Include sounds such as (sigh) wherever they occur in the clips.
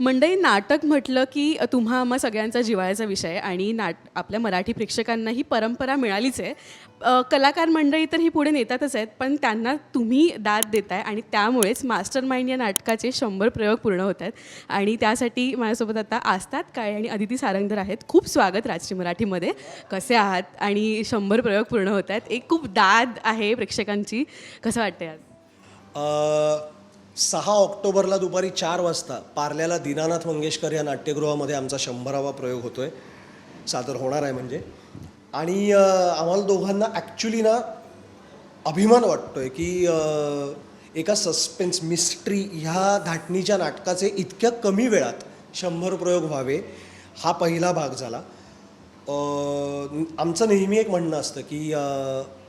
मंडई नाटक म्हटलं की तुम्हा आम्हा सगळ्यांचा जिवाळ्याचा विषय आणि नाट आपल्या मराठी प्रेक्षकांना ही परंपरा मिळालीच आहे. कलाकार मंडळी तर ही पुढे नेतातच आहेत पण त्यांना तुम्ही दाद देताय आणि त्यामुळेच मास्टर माइंड या नाटकाचे शंभर प्रयोग पूर्ण होत आहेत. आणि त्यासाठी माझ्यासोबत आता आस्तात काळे आणि अदिती सारंगधर आहेत. खूप स्वागत राजश्री मराठीमध्ये. कसे आहात? आणि शंभर प्रयोग पूर्ण होत आहेत. एक खूप दाद आहे प्रेक्षकांची. कसं वाटतंय आज? सहा ऑक्टोबरला दुपारी चार वाजता पार्ल्याला दीनानाथ मंगेशकर या नाट्यगृहामध्ये आमचा शंभरावा प्रयोग होतो आहे सादर होणार आहे म्हणजे. आणि आम्हाला दोघांना ॲक्च्युली ना अभिमान वाटतो आहे की एका सस्पेन्स मिस्ट्री ह्या धाटणीच्या नाटकाचे इतक्या कमी वेळात शंभर प्रयोग व्हावे हा पहिला भाग झाला. आमचं नेहमी एक म्हणणं असतं की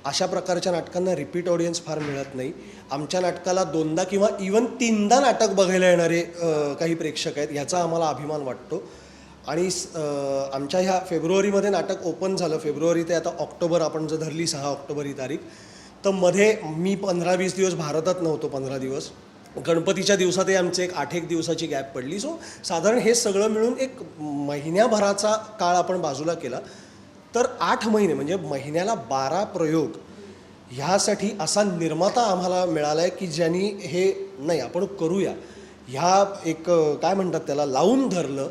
अशा प्रकारच्या नाटकांना रिपीट ऑडियन्स फार मिळत नाही. आमच्या नाटकाला दोनदा किंवा इवन तीनदा नाटक बघायला येणारे काही प्रेक्षक आहेत ह्याचा आम्हाला अभिमान वाटतो. आणि स- आमच्या ह्या फेब्रुवारीमध्ये नाटक ओपन झालं. फेब्रुवारी ते आता ऑक्टोबर आपण जर धरली सहा ऑक्टोबर ही तारीख तर मध्ये मी पंधरा वीस दिवस भारतात नव्हतो पंधरा दिवस. गणपतीच्या दिवसातही आमचे एक आठ एक दिवसाची गॅप पडली. सो साधारण हे सगळं मिळून एक महिन्याभराचा काळ आपण बाजूला केला. तर आठ महिने म्हणजे महिन्याला बारा प्रयोग ह्यासाठी असा निर्माता आम्हाला मिळाला आहे की ज्यांनी हे नाही आपण करूया. ह्या एक काय म्हणतात त्याला लावून धरलं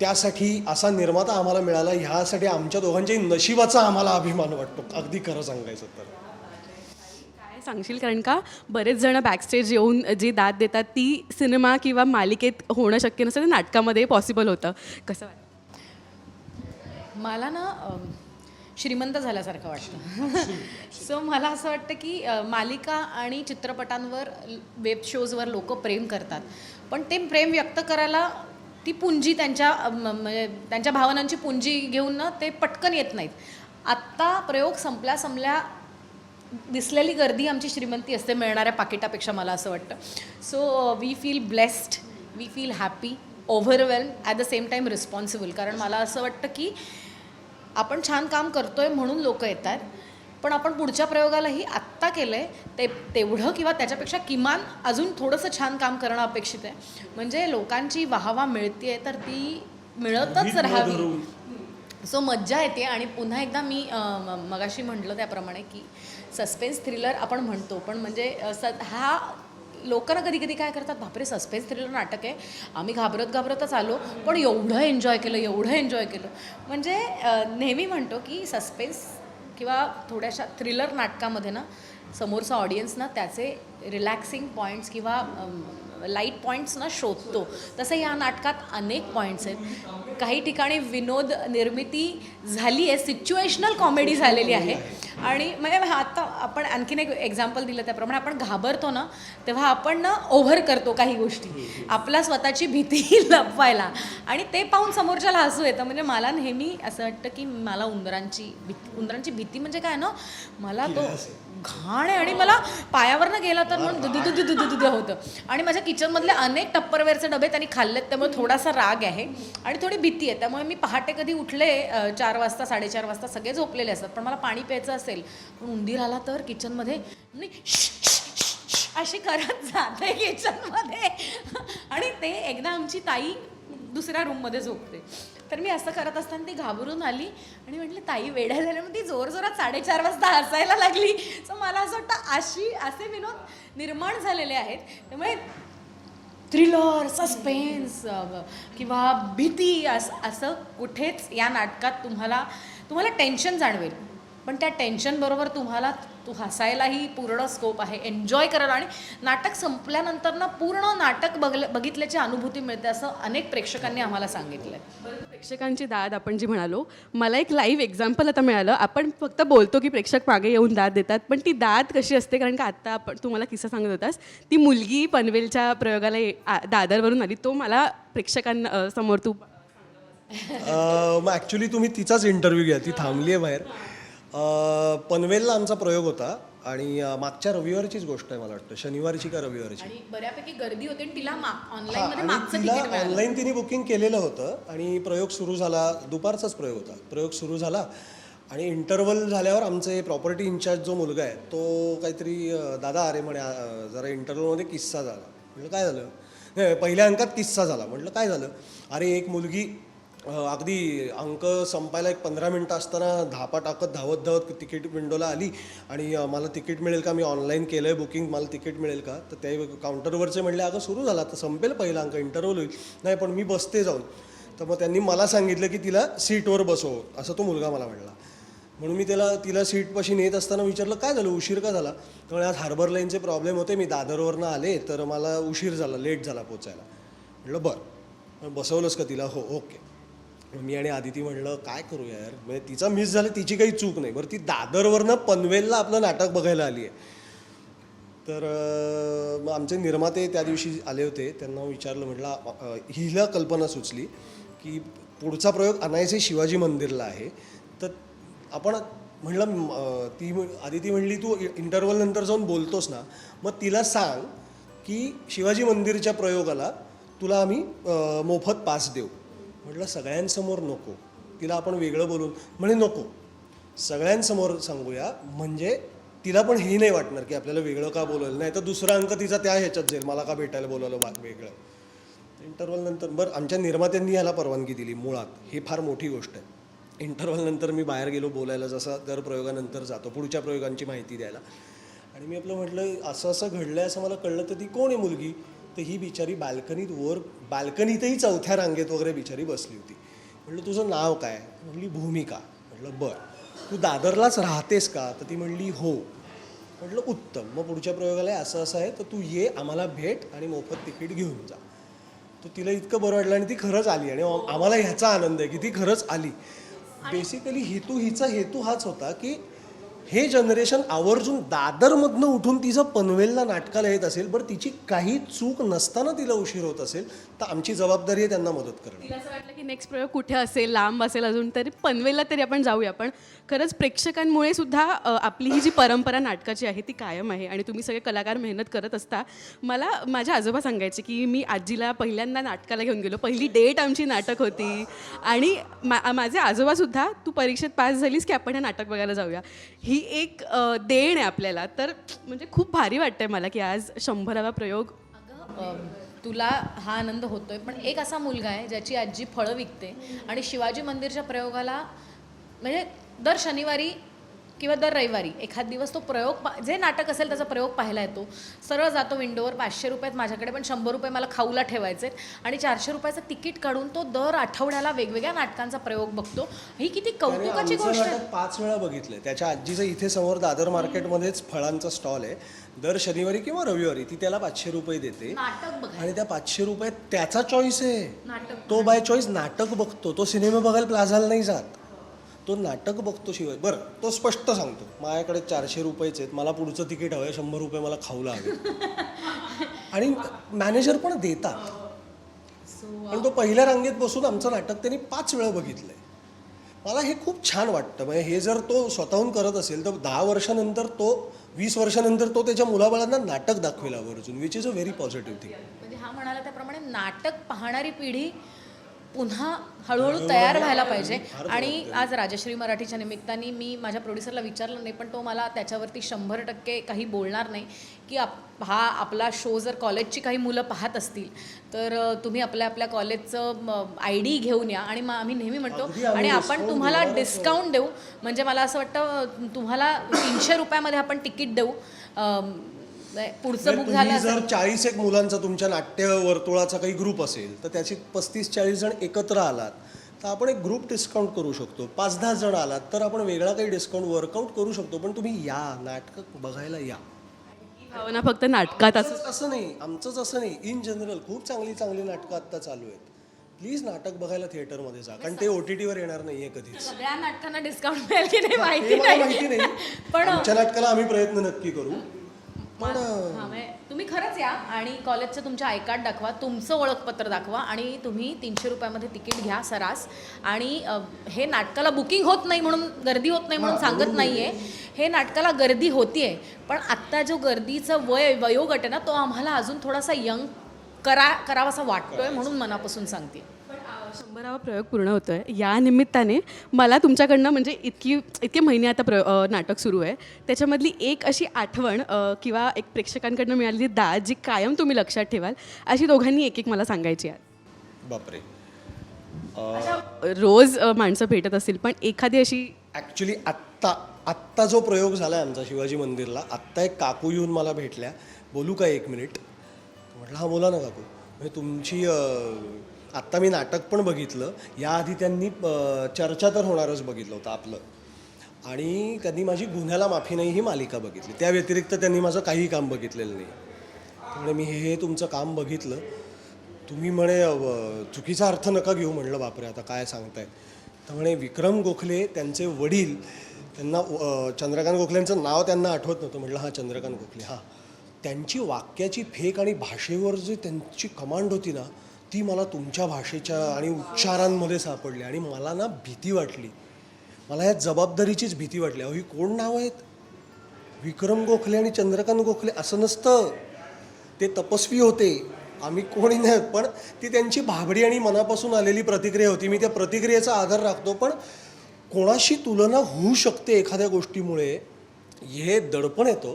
त्यासाठी असा निर्माता आम्हाला मिळाला. ह्यासाठी आमच्या दोघांच्याही नशिबाचा आम्हाला अभिमान वाटतो. अगदी खरं सांगायचं तर. काय सांगशील? कारण का बरेच जण बॅकस्टेज येऊन जी दाद देतात ती सिनेमा किंवा मालिकेत होणं शक्य नसतं. ते नाटकामध्ये पॉसिबल होतं. कसं वाटतं? मला ना श्रीमंत झाल्यासारखं वाटतं. सो (laughs) मला असं वाटतं की मालिका आणि चित्रपटांवर वेब शोजवर लोक प्रेम करतात. पण ते प्रेम व्यक्त करायला ती पुंजी त्यांच्या म्हणजे त्यांच्या भावनांची पुंजी घेऊन ना ते पटकन येत नाहीत. आत्ता प्रयोग संपल्या संपल्या दिसलेली गर्दी आमची श्रीमंती असते मिळणाऱ्या पाकिटापेक्षा मला असं वाटतं. So we feel blessed we feel happy overwhelm at the same time responsible कारण मला असं वाटतं की आपण छान काम करतोय म्हणून लोक येतात पण आपण पुढच्या प्रयोगालाही आत्ता केलं आहे ते तेवढं किंवा त्याच्यापेक्षा किमान अजून थोडंसं छान काम करणं अपेक्षित आहे. म्हणजे लोकांची वाहवा मिळते तर ती मिळतच राहावी. सो मज्जा येते आणि पुन्हा एकदा मी मगाशी म्हटलं त्याप्रमाणे की सस्पेन्स थ्रिलर आपण म्हणतो पण म्हणजे स हा लोकांना ना कधी कधी काय करतात बापरे सस्पेन्स थ्रिलर नाटक आहे. आम्ही घाबरत घाबरतच आलो पण एवढं एन्जॉय केलं एवढं एन्जॉय केलं. म्हणजे नेहमी म्हणतो की सस्पेन्स किंवा थोड्याशा थ्रिलर नाटकामध्ये ना समोरचा ऑडियन्स ना त्याचे रिलॅक्सिंग पॉईंट्स किंवा लाइट पॉईंट्सना शोधतो. तसं या नाटकात अनेक पॉईंट्स आहेत. काही ठिकाणी विनोद निर्मिती झाली आहे सिच्युएशनल कॉमेडी झालेली आहे. आणि म्हणजे आता आपण आणखीन एक एक्झाम्पल दिलं त्याप्रमाणे आपण घाबरतो ना तेव्हा आपण ना ओव्हर करतो काही गोष्टी. आपला स्वतःची भीती (laughs) लपवायला. आणि ते पाहून समोरच्याला हसू येतं. म्हणजे मला नेहमी असं वाटतं की मला उंदरांची भीती उंदरांची भीती म्हणजे काय ना मला तो घाण आहे आणि मला पायावरनं गेला तर म्हणून दुधू दुधू दुधू दुधू होतं. आणि माझ्या किचनमधले अनेक टप्परवेअरचे डबे त्यांनी खाल्लेत त्यामुळे थोडासा राग आहे आणि थोडी भीती आहे. त्यामुळे मी पहाटे कधी उठले चार वाजता साडेचार वाजता सगळे झोपलेले असतात. पण मला पाणी प्यायचं असेल पण उंदीर आला तर किचनमध्ये अशी करत जाते किचनमध्ये. आणि ते एकदा आमची ताई दुसऱ्या रूममध्ये झोपते. तर मी असं करत असताना ती घाबरून आली आणि म्हटलं ताई वेड्या झाल्या. मग ती जोर जोरात साडेचार वाजता हसायला लागली. सो मला असं वाटतं अशी असे विनोद निर्माण झालेले आहेत. त्यामुळे थ्रिलर सस्पेन्स किंवा भीती असं असं कुठेच या नाटकात तुम्हाला तुम्हाला टेन्शन जाणवेल. पण त्या टेन्शनबरोबर तुम्हाला तू हसायलाही पूर्ण स्कोप आहे. एन्जॉय करायला आणि नाटक संपल्यानंतर ना पूर्ण नाटक बघले बघितल्याची अनुभूती मिळते असं अनेक प्रेक्षकांनी आम्हाला सांगितलं आहे प्रेक्षकांची दाद आपण जी म्हणालो मला एक लाईव्ह एक्झाम्पल आता मिळालं. आपण फक्त बोलतो की प्रेक्षक मागे येऊन दाद देतात पण ती दाद कशी असते? कारण का आत्ता आपण तुम्हाला किस्सा सांगत होतास ती मुलगी पनवेलच्या प्रयोगाला दादरवरून आली. तो मला प्रेक्षकांना समोर तू मग ॲक्च्युली तुम्ही तिचाच इंटरव्ह्यू घ्या ती थांबली आहे बाहेर. पनवेलला आमचा प्रयोग होता आणि मागच्या रविवारचीच गोष्ट आहे मला वाटतं. शनिवारची का रविवारची? बऱ्यापैकी गर्दी होती तिला ऑनलाईन तिने बुकिंग केलेलं होतं आणि प्रयोग सुरू झाला. दुपारचाच प्रयोग होता. प्रयोग सुरू झाला आणि इंटरवल झाल्यावर आमचे प्रॉपर्टी इन्चार्ज जो मुलगा आहे तो काहीतरी दादा अरे म्हणे जरा इंटरवलमध्ये किस्सा झाला. म्हटलं काय झालं? नाही, पहिल्या अंकात किस्सा झाला. म्हटलं काय झालं? अरे एक मुलगी अगदी अंक संपायला एक पंधरा मिनटं असताना धापा टाकत धावत धावत तिकीट विंडोला आली आणि मला तिकीट मिळेल का? मी ऑनलाईन केलं आहे बुकिंग मला तिकीट मिळेल का? तर ते काउंटरवरचे म्हणले अगं सुरू झाला तर संपेल पहिला अंक इंटरव्हल होईल. नाही पण मी बसते जाऊन. तर मग त्यांनी मला सांगितलं की तिला सीटवर बसव असं तो मुलगा मला म्हणला. म्हणून मी त्याला तिला सीटपाशी नेत असताना विचारलं काय झालं? उशीर का झाला? त्यामुळे आज हार्बर लाईनचे प्रॉब्लेम होते मी दादरवरनं आले तर मला उशीर झाला लेट झाला पोचायला. म्हटलं बरं बसवलंच बसवलंस का तिला? हो ओके. मी आणि आदिती म्हणलं काय करू यार? म्हणजे तिचा मिस झालं तिची काही चूक नाही. बरं ती दादरवरनं पनवेलला आपलं नाटक बघायला आली आहे. तर मग आमचे निर्माते त्या दिवशी आले होते. त्यांना विचारलं म्हटलं हिला कल्पना सुचली की पुढचा प्रयोग अनायसे शिवाजी मंदिरला आहे. तर आपण म्हणलं ती आदिती म्हणली तू इंटरव्हल नंतर जाऊन बोलतोस ना मग तिला सांग की शिवाजी मंदिरच्या प्रयोगाला तुला आम्ही मोफत पास देऊ. म्हटलं सगळ्यांसमोर नको. तिला आपण वेगळं बोलून म्हणे नको. सगळ्यांसमोर सांगूया म्हणजे तिला पण हे नाही वाटणार की आपल्याला वेगळं का बोलवलं नाही तर दुसरा अंक तिचा त्या ह्याच्यात जाईल मला का भेटायला बोलवलं बा वेगळं? इंटरव्हल नंतर बरं आमच्या निर्मात्यांनी याला परवानगी दिली मुळात. ही फार मोठी गोष्ट आहे. इंटरव्हलनंतर मी बाहेर गेलो बोलायला जसा दर प्रयोगानंतर जातो पुढच्या प्रयोगांची माहिती द्यायला. आणि मी आपलं म्हटलं असं असं घडलं आहे असं मला कळलं तर ती कोण आहे मुलगी? तर ही बिचारी बाल्कनीत वर बाल्कनीतही चौथ्या रांगेत वगैरे बिचारी बसली होती. म्हटलं तुझं नाव काय? म्हणली भूमिका. म्हटलं बरं. तू दादरलाच राहतेस का? तर ती म्हणली हो. म्हटलं उत्तम. मग पुढच्या प्रयोगाला असं असं आहे तर तू ये आम्हाला भेट आणि मोफत तिकीट घेऊन जा. तर तिला इतकं बरं वाटलं आणि ती खरंच आली आणि आम- आम्हाला ह्याचा आनंद आहे की ती खरंच आली. बेसिकली हेतू हिचा हेतू हाच होता की हे जनरेशन आवर्जून दादरमधनं उठून तिचं पनवेलला नाटकाला येत असेल बरं तिची काही चूक नसताना तिला उशीर होत असेल तर आमची जबाबदारी आहे त्यांना मदत करणं. असं वाटलं की नेक्स्ट प्रयोग कुठे असेल लांब असेल अजून तरी पनवेलला तरी आपण जाऊया. पण खरंच प्रेक्षकांमुळे सुद्धा अ, आपली ही जी परंपरा नाटकाची आहे ती कायम आहे आणि तुम्ही सगळे कलाकार मेहनत करत असता. मला माझ्या आजोबा सांगायचे की मी आजीला पहिल्यांदा नाटकाला घेऊन गेलो. पहिली डेट आमची नाटक होती. आणि मा माझे आजोबासुद्धा तू परीक्षेत पास झालीस की आपण हे नाटक बघायला जाऊया? ही एक देण आहे आपल्याला. तर म्हणजे खूप भारी वाटतंय मला की आज शंभरावा प्रयोग. तुला हा आनंद होतोय पण एक असा मुलगा आहे ज्याची आजी फळं विकते आणि शिवाजी मंदिरच्या प्रयोगाला म्हणजे दर शनिवारी किंवा दर रविवारी एखाद दिवस तो प्रयोग पा जे नाटक असेल त्याचा प्रयोग पाहायला येतो. सरळ जातो विंडोवर पाचशे रुपयात माझ्याकडे पण शंभर रुपये मला खाऊला ठेवायचे आणि चारशे रुपयाचं तिकीट काढून तो दर आठवड्याला वेगवेगळ्या नाटकांचा प्रयोग बघतो. ही किती कौतुकाची गोष्ट पाच वेळा बघितलंय. त्याच्या आजीचं इथे समोर दादर मार्केटमध्येच फळांचा स्टॉल आहे. दर शनिवारी किंवा रविवारी ती त्याला पाचशे रुपये देते. आणि त्या पाचशे रुपयात त्याचा चॉईस आहे. नाटक तो बाय चॉईस नाटक बघतो. तो सिनेमा बघायला प्लाझाला नाही जात. तो नाटक बघतो शिवाय. बरं तो स्पष्ट सांगतो. माझ्याकडे चारशे रुपयेच आहेत. मला पुढचं तिकीट हवं आहे शंभर रुपये मला खाऊला हवे (laughs) आणि मॅनेजर पण देतात. पण तो पहिल्या रांगेत बसून आमचं नाटक त्यांनी पाच वेळा बघितलंय. मला हे खूप छान वाटतं. म्हणजे हे जर तो स्वतःहून करत असेल तर दहा वर्षानंतर तो वीस वर्षानंतर तो त्याच्या मुलाबाळांना नाटक दाखवेल आवर्जून which is a very positive thing म्हणजे हा म्हणाला त्याप्रमाणे नाटक पाहणारी पिढी पुन्हा हळूहळू तयार व्हायला पाहिजे. आणि आज राजश्री मराठीच्या निमित्ताने मी माझ्या प्रोड्युसरला विचारलं नाही पण तो मला त्याच्यावरती शंभर टक्के काही बोलणार नाही की आप हा आपला शो जर कॉलेजची काही मुलं पाहत असतील तर तुम्ही आपल्या आपल्या कॉलेजचं आय डी घेऊन या. आणि मग आम्ही नेहमी म्हणतो आणि आपण तुम्हाला. डिस्काउंट देऊ. म्हणजे मला असं वाटतं तुम्हाला तीनशे रुपयामध्ये आपण तिकीट देऊ. अम, पुढचं बुक झालं तुम्ही असेल जर चाळीस एक मुलांचा तुमच्या नाट्य वर्तुळाचा काही ग्रुप असेल तर त्याची पस्तीस चाळीस जण एकत्र आलात तर आपण एक ग्रुप डिस्काउंट करू शकतो. पाच दहा जण आलात तर आपण वेगळा काही डिस्काउंट वर्कआउट करू शकतो पण तुम्ही या नाटक बघायला या. ही भावना फक्त नाटकात असं असंच असं नाही आमचंच असं नाही. इन जनरल खूप चांगली चांगली नाटकं आत्ता चालू आहेत. प्लीज नाटक बघायला थिएटरमध्ये जा कारण ते ओ टी टीवर येणार नाहीये कधीच. सगळ्या नाटकांना डिस्काउंट मिळेल की नाही माहिती मला नाही. माहिती नाही. पण आमच्या नाटकाला आम्ही प्रयत्न नक्की करू. पण हा, म्हणजे तुम्ही खरंच या आणि कॉलेजचं तुमच्या आय कार्ड दाखवा तुमचं ओळखपत्र दाखवा आणि तुम्ही तीनशे रुपयामध्ये तिकीट घ्या सरास. आणि अ, हे नाटकाला बुकिंग होत नाही म्हणून गर्दी होत नाही म्हणून सांगत नाहीये. हे नाटकाला गर्दी होतीये पण आत्ता जो गर्दीचं वय वयोगट आहे ना तो आम्हाला अजून थोडासा यंग करा करावासा वाटतोय म्हणून मनापासून सांगते. शंभरावा प्रयोग पूर्ण होतोय. या निमित्ताने मला तुमच्याकडनं म्हणजे इतकी इतके महिने आता प्र नाटक सुरू आहे. त्याच्यामधली एक अशी आठवण किंवा एक प्रेक्षकांकडनं मिळालेली दाद जी कायम तुम्ही लक्षात ठेवाल अशी दोघांनी एक एक मला सांगायची आहे. बापरे. रोज माणसं भेटत असतील पण एखादी अशी ॲक्च्युली आत्ता आत्ता जो प्रयोग झाला आहे आमचा शिवाजी मंदिरला आत्ता एक काकू येऊन मला भेटल्या. बोलू का एक मिनिट? म्हटलं हा बोला ना काकू. म्हणजे तुमची आत्ता मी नाटक पण बघितलं. याआधी त्यांनी चर्चा तर होणारच बघितलं होतं आपलं. आणि त्यांनी माझी गुन्ह्याला माफी नाही ही मालिका बघितली. त्या व्यतिरिक्त त्यांनी माझं काही काम बघितलेलं नाही. त्यामुळे मी हे हे तुमचं काम बघितलं. तुम्ही म्हणे चुकीचा अर्थ नका घेऊ म्हणलं बापरे आता काय सांगताय. तर म्हणे विक्रम गोखले त्यांचे वडील त्यांना चंद्रकांत गोखलेंचं नाव त्यांना आठवत नव्हतं. म्हटलं हां चंद्रकांत गोखले हां. त्यांची वाक्याची फेक आणि भाषेवर जी त्यांची कमांड होती ना ती मला तुमच्या भाषेच्या आणि उच्चारांमध्ये सापडली आणि मला ना भीती वाटली. मला या जबाबदारीचीच भीती वाटली. अहो ही कोण नाव आहेत? विक्रम गोखले आणि चंद्रकांत गोखले असं नसतं. ते तपस्वी होते. आम्ही कोणी नाही पण ती त्यांची भाबडी आणि मनापासून आलेली प्रतिक्रिया होती. मी त्या प्रतिक्रियेचा आधार राखतो. पण कोणाशी तुलना होऊ शकते एखाद्या गोष्टीमुळे हे दडपण येतं.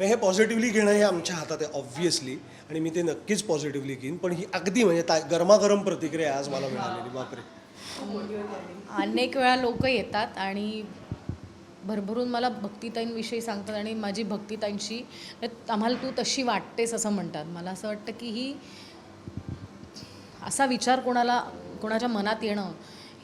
हे पॉझिटिव्हली घेणं हे आमच्या हातात आहे ऑब्व्हियसली आणि मी ते नक्कीच पॉझिटिव्हली घेईन. पण ही अगदी म्हणजे ता गरमागरम प्रतिक्रिया आज मला मिळालेली. बापरे. अनेक वेळा लोक येतात आणि भरभरून मला भक्तिताईंविषयी सांगतात आणि माझी भक्तिताईंशी आम्हाला तू तशी वाटतेस असं म्हणतात. मला असं वाटतं की ही असा विचार कोणाला कोणाच्या मनात येणं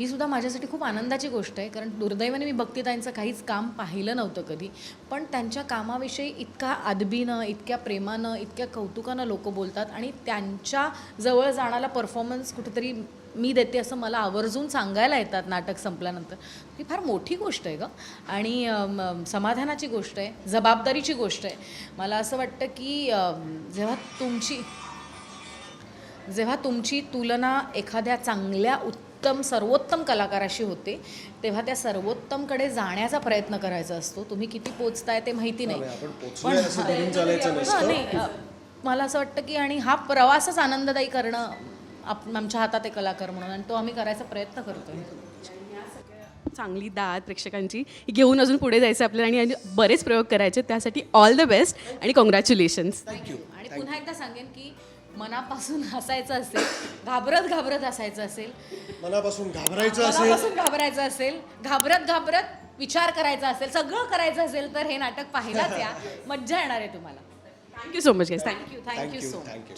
ही सुद्धा माझ्यासाठी खूप आनंदाची गोष्ट आहे कारण दुर्दैवाने मी भक्तीताईंचं काहीच काम पाहिलं नव्हतं कधी. पण त्यांच्या कामाविषयी इतका अदबीनं इतक्या प्रेमानं इतक्या कौतुकानं लोक बोलतात आणि त्यांच्या जवळ जाणारा परफॉर्मन्स कुठेतरी मी देते असं मला आवर्जून सांगायला येतात नाटक संपल्यानंतर. ही फार मोठी गोष्ट आहे गं. आणि समाधानाची गोष्ट आहे जबाबदारीची गोष्ट आहे. मला असं वाटतं की जेव्हा तुमची जेव्हा तुमची तुलना एखाद्या चांगल्या उत्तम सर्वोत्तम कलाकाराशी होते तेव्हा त्या सर्वोत्तमकडे जाण्याचा प्रयत्न करायचा असतो. तुम्ही किती पोचताय ते माहिती नाही. अ, मला असं वाटतं की आणि हा प्रवासच आनंददायी करणं आप आमच्या हातात आहे कलाकार म्हणून आणि तो आम्ही करायचा प्रयत्न करतोय. चांगली दाद प्रेक्षकांची. घेऊन अजून पुढे जायचं आपल्याला आणि आणि बरेच प्रयोग करायचे. त्यासाठी ऑल द बेस्ट आणि कॉंग्रॅच्युलेशन्स थँक्यू आणि पुन्हा एकदा सांगेन की मनापासून हसायचं असेल घाबरत घाबरत हसायचं असेल मनापासून घाबरायचं असेल. मनापासून घाबरायचं असेल घाबरत घाबरत विचार करायचा असेल सगळं करायचं असेल तर हे नाटक पाहिलाच या. (laughs) मज्जा येणार आहे तुम्हाला. Thank you so much thank you thank you thank you so much thank you